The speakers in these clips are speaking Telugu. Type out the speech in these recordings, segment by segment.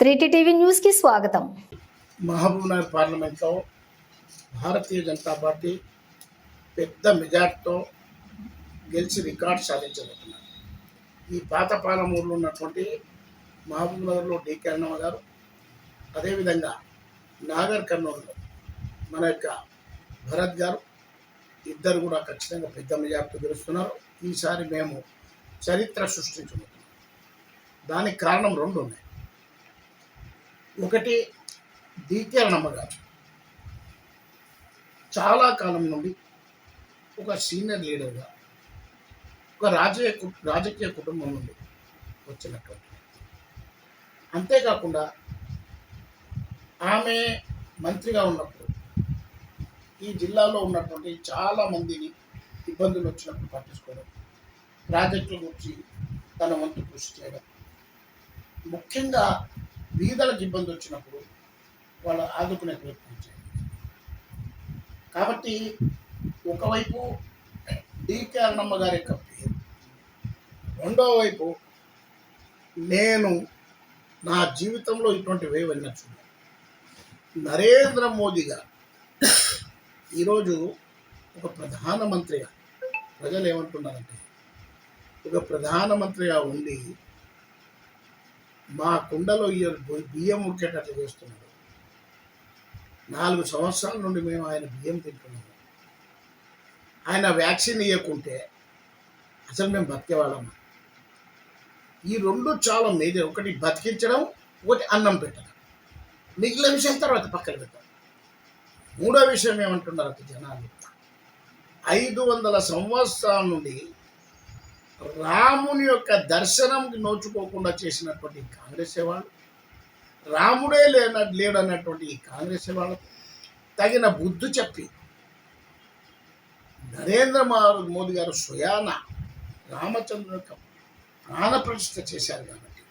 త్రీటీ టీవీ న్యూస్కి స్వాగతం. మహబూబ్నగర్ పార్లమెంట్లో భారతీయ జనతా పార్టీ పెద్ద మెజార్టీతో గెలిచి రికార్డు సాధించబోతున్నారు. ఈ పాత పాలమూరులో ఉన్నటువంటి మహబూబ్నగర్లో డికే అన్నమ్మ గారు అదేవిధంగా నాగర్ కర్నూలులో మన యొక్క భరత్ గారు ఇద్దరు కూడా ఖచ్చితంగా పెద్ద మెజార్టీతో గెలుస్తున్నారు. ఈసారి మేము చరిత్ర సృష్టించబోతున్నాం. దానికి కారణం రెండు ఉన్నాయి. ఒకటి డికే అన్నమ్మ గారు చాలా కాలం నుండి ఒక సీనియర్ లీడర్గా ఒక రాజకీయ కు- రాజకీయ కుటుంబం నుండి వచ్చినటువంటి అంతేకాకుండా ఆమె మంత్రిగా ఉన్నప్పుడు ఈ జిల్లాలో ఉన్నటువంటి చాలా మందిని ఇబ్బందులు వచ్చినప్పుడు పట్టించుకోవడం ప్రాజెక్టుల గురించి తన వంతు కృషి చేయడం ముఖ్యంగా బీదలకు ఇబ్బంది వచ్చినప్పుడు వాళ్ళు ఆదుకునే ప్రయత్నం చేయాలి. కాబట్టి ఒకవైపు డికే అన్నమ్మ గారి యొక్క పేరు రెండో వైపు నేను నా జీవితంలో ఇటువంటి వేవ్ చూడాలి నరేంద్ర మోదీ గారు ఈరోజు ఒక ప్రధానమంత్రిగా ప్రజలు ఏమంటున్నారంటే ఒక ప్రధానమంత్రిగా ఉండి మా కుండలో ఇయ్య బియ్యం ఉడికేటట్లు చేస్తున్నాడు. నాలుగు సంవత్సరాల నుండి మేము ఆయన బియ్యం తింటున్నాము. ఆయన వ్యాక్సిన్ ఇవ్వకుంటే అసలు మేము బతికేవాళ్ళం. ఈ రెండు చాలా మేజర్ ఒకటి బతికించడం ఒకటి అన్నం పెట్టడం. మిగిలిన విషయం తర్వాత పక్కన పెట్టడం మూడో విషయం ఏమంటున్నారు జనాలు? ఐదు వందల సంవత్సరాల నుండి రాముని యొక్క దర్శనం నోచుకోకుండా చేసినటువంటి కాంగ్రెస్ వాళ్ళు రాముడే లేన లేడన్నటువంటి ఈ కాంగ్రెస్ వాళ్ళకు తగిన బుద్ధి చెప్పి నరేంద్ర మోదీ గారు స్వయాన రామచంద్రుని యొక్క ప్రాణప్రతిష్ఠ చేశారు కాబట్టి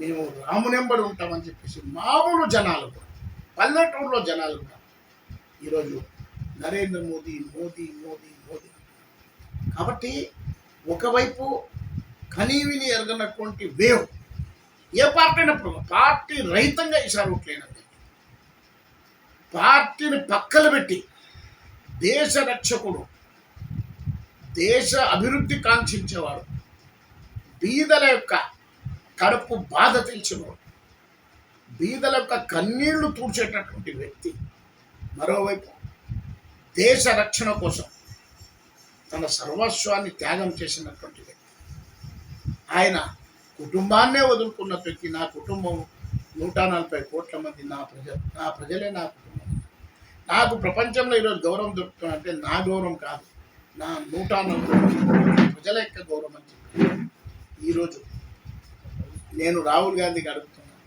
మేము రామునెంబడి ఉంటామని చెప్పేసి మామూలు జనాలు కూడా పల్లెటూరులో జనాలు కూడా ఈరోజు నరేంద్ర మోదీ మోదీ మోదీ మోదీ కాబట్టి ఒకవైపు కనీవిని ఎరగనటువంటి వేవ్ ఏ పార్టీ అయినప్పుడు పార్టీ రహితంగా ఈసారి ఓట్లేనండి పార్టీని పక్కన పెట్టి దేశ రక్షకుడు దేశ అభివృద్ధి కాంక్షించేవాడు బీదల యొక్క కడుపు బాధ తెలిసినవాడు బీదల యొక్క కన్నీళ్ళు తూర్చేటటువంటి వ్యక్తి మరోవైపు దేశ రక్షణ కోసం తన సర్వస్వాన్ని త్యాగం చేసినటువంటి వ్యక్తి. ఆయన కుటుంబాన్నే వదులుకున్న వ్యక్తి నా కుటుంబం నూట నలభై కోట్ల మంది నా ప్రజ నా ప్రజలే నా కుటుంబం. నాకు ప్రపంచంలో ఈరోజు గౌరవం దొరుకుతుందంటే నా గౌరవం కాదు. నా నూట నలభై ప్రజల యొక్క గౌరవం అని చెప్పి ఈరోజు నేను రాహుల్ గాంధీకి అడుగుతున్నాను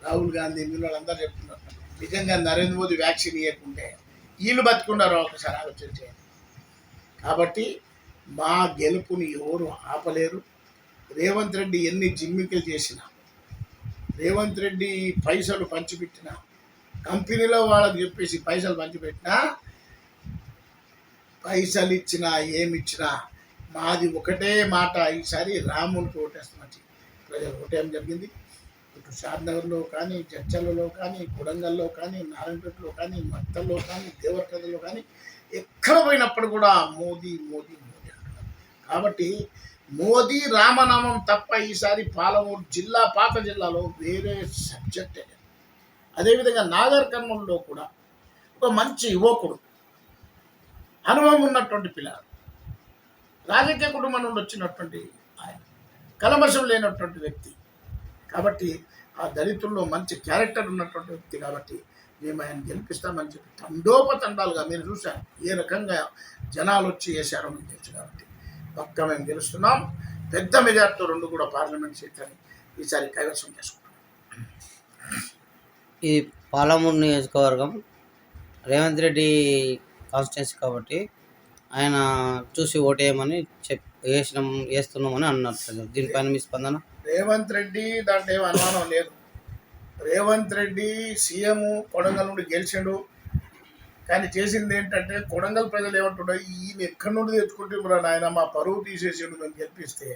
రాహుల్ గాంధీ మీరు వాళ్ళందరూ చెప్తున్నారు. నిజంగా నరేంద్ర మోదీ వ్యాక్సిన్ ఇవ్వకుంటే వీళ్ళు బతుకున్నారో ఒకసారి ఆలోచన చేయండి. కాబట్టి మా గెలుపుని ఎవరు ఆపలేరు. రేవంత్ రెడ్డి ఎన్ని జిమ్మికలు చేసినా రేవంత్ రెడ్డి పైసలు పంచిపెట్టినా కంపెనీలో వాళ్ళకి చెప్పేసి పైసలు పంచిపెట్టినా పైసలు ఇచ్చినా ఏమి ఇచ్చినా మాది ఒకటే మాట. ఈసారి రాముని ఓటేస్తామని ప్రజలు ఓటేయడం జరిగింది. షాద్నగర్లో కానీ చర్చలలో కానీ గుడంగల్లో కానీ నారాయణపేటలో కానీ మత్తల్లో కానీ దేవరకథలో కానీ ఎక్కడ పోయినప్పుడు కూడా మోదీ మోదీ మోదీ అంటున్నారు కాబట్టి మోదీ రామనామం తప్ప ఈసారి పాలమూరు జిల్లా పాత జిల్లాలో వేరే సబ్జెక్టే లేదు. అదేవిధంగా నాగర్ కర్నూలులో కూడా ఒక మంచి యువకుడు అనుభవం ఉన్నటువంటి పిల్లలు రాజకీయ కుటుంబం నుండి వచ్చినటువంటి ఆయన కలమషం లేనటువంటి వ్యక్తి కాబట్టి ఆ దళితుల్లో మంచి క్యారెక్టర్ ఉన్నటువంటి వ్యక్తి కాబట్టి మేము ఆయన గెలిపిస్తామని చెప్పి తండోపతండాలుగా మీరు చూశారు. ఏ రకంగా జనాలు వచ్చి వేశారో మీకు తెలుసు కాబట్టి. పక్క మేము గెలుస్తున్నాం. పెద్ద మెజార్టీతో రెండు కూడా పార్లమెంట్ సీట్లని ఈసారి కైవసం చేసుకుంటాం ఇది పాలమూరు నియోజకవర్గం రేవంత్ రెడ్డి కాన్స్టిట్యున్సీ కాబట్టి ఆయన చూసి ఓటేయమని చెప్ వేసినాం వేస్తున్నామని అన్నారు దీనిపైన మీ స్పందన? రేవంత్ రెడ్డి దాంట్లో ఏం అనుమానం లేదు. రేవంత్ రెడ్డి సీఎం కొడంగల్ నుండి గెలిచాడు. కానీ చేసింది ఏంటంటే కొడంగల్ ప్రజలు ఏమంటున్నారు ఈయన ఎక్కడి నుండి తెచ్చుకుంటున్నారు నాయన మా పరువు తీసేసిండు మేము గెలిపిస్తే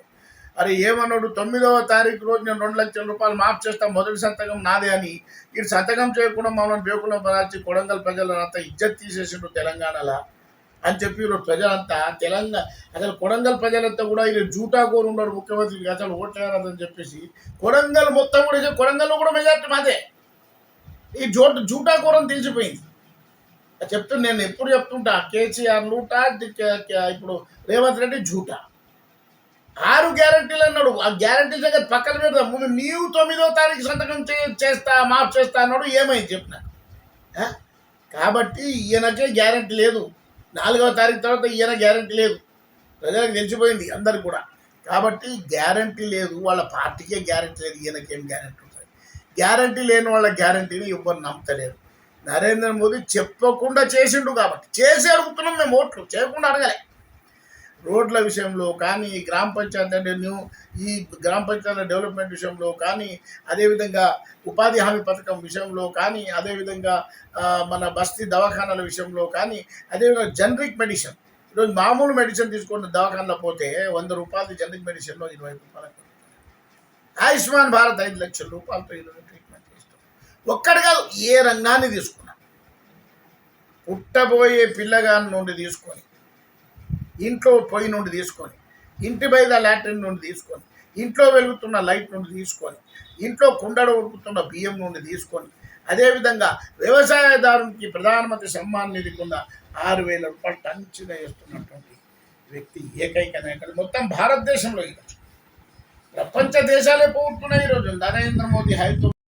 అరే ఏమన్నాడు? తొమ్మిదవ తారీఖు రోజు నేను రెండు లక్షల రూపాయలు మాఫ్ చేస్తా మొదటి సంతకం నాదే అని. వీడు సంతకం చేయకుండా మమ్మల్ని బేకులం పదార్చి కొడంగల్ ప్రజలంతా ఇజ్జత్ తీసేసిండు తెలంగాణలో. అని చెప్పి ఈరోజు ప్రజలంతా తెలంగాణ అసలు కొడంగల్ ప్రజలంతా కూడా ఈయన జూటా కోరు ఉన్నారు ముఖ్యమంత్రికి అసలు ఓట్లేరదని చెప్పేసి కొడంగల్ మొత్తం కూడా ఇది కొడంగల్లో కూడా మెజార్టీ మాదే. ఈ జూట జూటా కూరని తెలిసిపోయింది. అది చెప్తున్నా నేను ఎప్పుడు చెప్తుంటా కేసీఆర్ లూటా ఇప్పుడు రేవంత్ రెడ్డి జూటా. ఆరు గ్యారంటీలు అన్నాడు. ఆ గ్యారంటీ దగ్గర పక్కన పెడదాం ముందు నీవు తొమ్మిదో తారీఖు సంతకం చే- చేస్తా మాఫ్ చేస్తా అన్నాడు ఏమైంది చెప్పిన? కాబట్టి ఈయనకే గ్యారంటీ లేదు. నాలుగవ తారీఖు తర్వాత ఈయన గ్యారంటీ లేదు. ప్రజలకు తెలిసిపోయింది అందరు కూడా. కాబట్టి గ్యారంటీ లేదు. వాళ్ళ పార్టీకే గ్యారంటీ లేదు. ఈయనకేం గ్యారంటీ ఉంటుంది? గ్యారంటీ లేని వాళ్ళ గ్యారంటీని ఎవ్వరు నమ్మతలేరు. నరేంద్ర మోదీ చెప్పకుండా చేసిండు కాబట్టి. చేసి అడుగుతున్నాం మేము ఓట్లు. చేయకుండా అడగలే. రోడ్ల విషయంలో కానీ గ్రామ పంచాయతీ అంటే న్యూ ఈ గ్రామ పంచాయతీల డెవలప్మెంట్ విషయంలో కానీ అదేవిధంగా ఉపాధి హామీ పథకం విషయంలో కానీ అదేవిధంగా మన బస్తీ దవాఖానాల విషయంలో కానీ అదేవిధంగా జనరిక్ మెడిసిన్. ఈరోజు మామూలు మెడిసిన్ తీసుకుని దవాఖానలో పోతే వంద రూపాయలు జనరిక్ మెడిసిన్లో ఇరవై రూపాయలకు ఆయుష్మాన్ భారత్ ఐదు లక్షల రూపాయలతో ఈరోజు ట్రీట్మెంట్ చేస్తాం ఒక్కడిగా కాదు ఏ రంగాన్ని తీసుకున్నా. పుట్టబోయే పిల్లగాని నుండి తీసుకొని ఇంట్లో పొయ్యి నుండి తీసుకొని ఇంటి బయట లాట్రిన్ నుండి తీసుకొని ఇంట్లో వెలుగుతున్న లైట్ నుండి తీసుకొని ఇంట్లో కుండడ ఉడుకుతున్న బియ్యం నుండి తీసుకొని అదేవిధంగా వ్యవసాయదారునికి ప్రధానమంత్రి సమ్మాన్ నిధి కింద ఆరు వేల రూపాయలు టంచిన వేస్తున్నటువంటి వ్యక్తి ఏకైక నాయకుడు. మొత్తం భారతదేశంలో ఈరోజు. ప్రపంచ దేశాలే పోగొట్టుకున్నాయి ఈరోజు. నరేంద్ర మోదీ హైతో